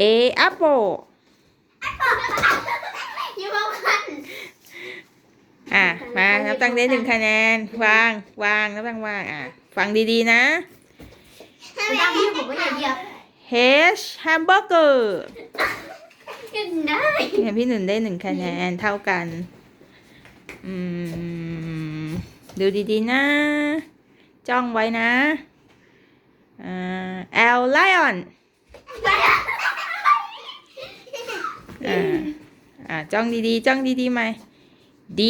A apple ยิ้มเอาคันอะมานับตังได้หนึ่งคะแนนวางวางนับตังวางอะฟังดีๆนะตามที่ผมไม่อยากเหยียบ H hamburger กินได้เนี่ยพี่หนึ่งได้หนึ่งคะแนนเท่ากัน อืม ดูดีๆนะ จ้องไว้นะอ่า L lion อ่าอ่าจ้องดีๆ จ้องดีๆไหม D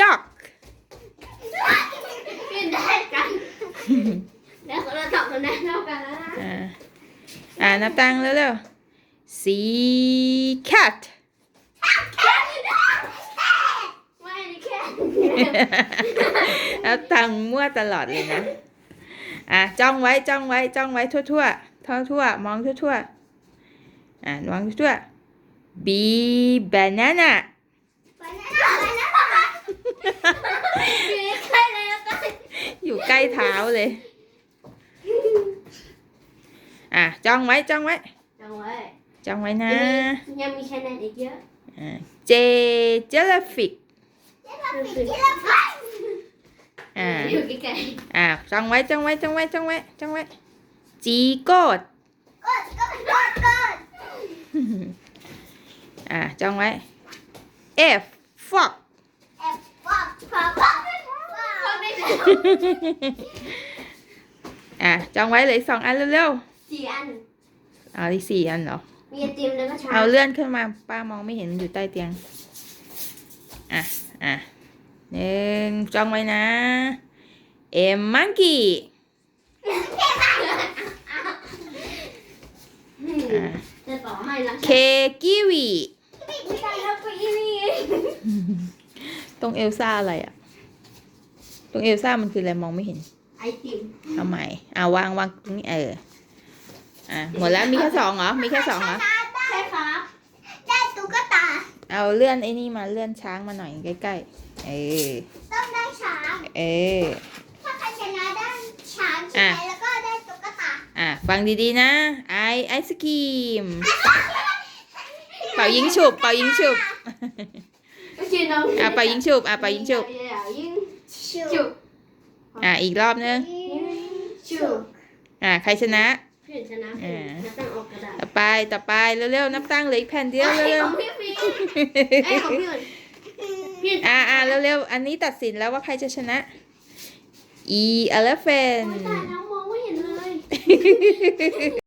dog กินได้กันแล้วเราตอบคะแนนเท่ากันแล้วนะอ่าอ่านับตังค์เร็วๆ C cat ไม่ได้แค่แล้วตังค์มั่วตลอดเลยนะอะจ้องไว้จ้องไว้จ้องไว้ทั่วทั่วทั่วทั่วๆมองทั่วทั่วๆอะมองทั่วๆ B banana ใช่แล้วก็อยู่ใกล้เท้าเลยอะจ้องไว้ จ้องไว้จังไว้จ้องไว้นะยังมีคะแนนอีกเยอะอะ J jellyfish อ่าอยู่ใกล้อะจ้องไว้จ้องไว้จ้ องไว้จ้องไว้จ้องไว้ G goat อะจ้องไว้ F frog ๆคนไม่ได้อะจ้องไว้เหลยสองอันเร็วสี่อันๆเอาอีกสี่อันเหรอ มีไอติมแล้วก็ชาเอาเลื่อนขึ้นมาป้ามองไม่เห็นมันอยู่ใต้เตียง อะ อะหนึ่งจ้องไว้นะ M monkey อืมอะจะต่อให้นะ K kiwi ไม่ได้แล้วก็อีนี่ ตรงเอลซ่าอะไรอะตรงเอลซ่ามันคืออะไรมองไม่เห็น ไอติมเอาใหม่อ่าวางวางตรงนี้เออ อะหมดแล้วมีแค่สองเหรอ มีแค่สองเหรอ ใช่ครับได้ตุ๊กตา เอาเลื่อนไอ้นี่มาเลื่อนช้างมาหน่อยใกล้ๆ เออ ต้องได้ช้าง เออ ถ้าใครชนะได้ช้างใช่ไหมแล้วก็ได้ตุ๊กตา อะฟังดีๆนะ ไอไอศกรีม เป่ายิงฉุบ เป่ายิงฉุบไม่ใช่น้ องอะเป่ายิงฉุบอะเป่ายิงฉุบอย่ายิงชูฉุบอะอีกรอบนึงฉุบอะใครชนะเพื่อนชนะเออนับตั้งออกกระดาษต่อไปต่อไปเร็วๆนับตั้งเหลืออีกแผ่นเดียวไอ้เร็ขวองพี่ฟิงไอ้ของพี่อุ่นพี่ๆอะอะเร็วๆอันนี้ตัดสินแล้วว่าใครจะชนะ E elephant โอ้ยตายแล้วมองไม่เห็นเลย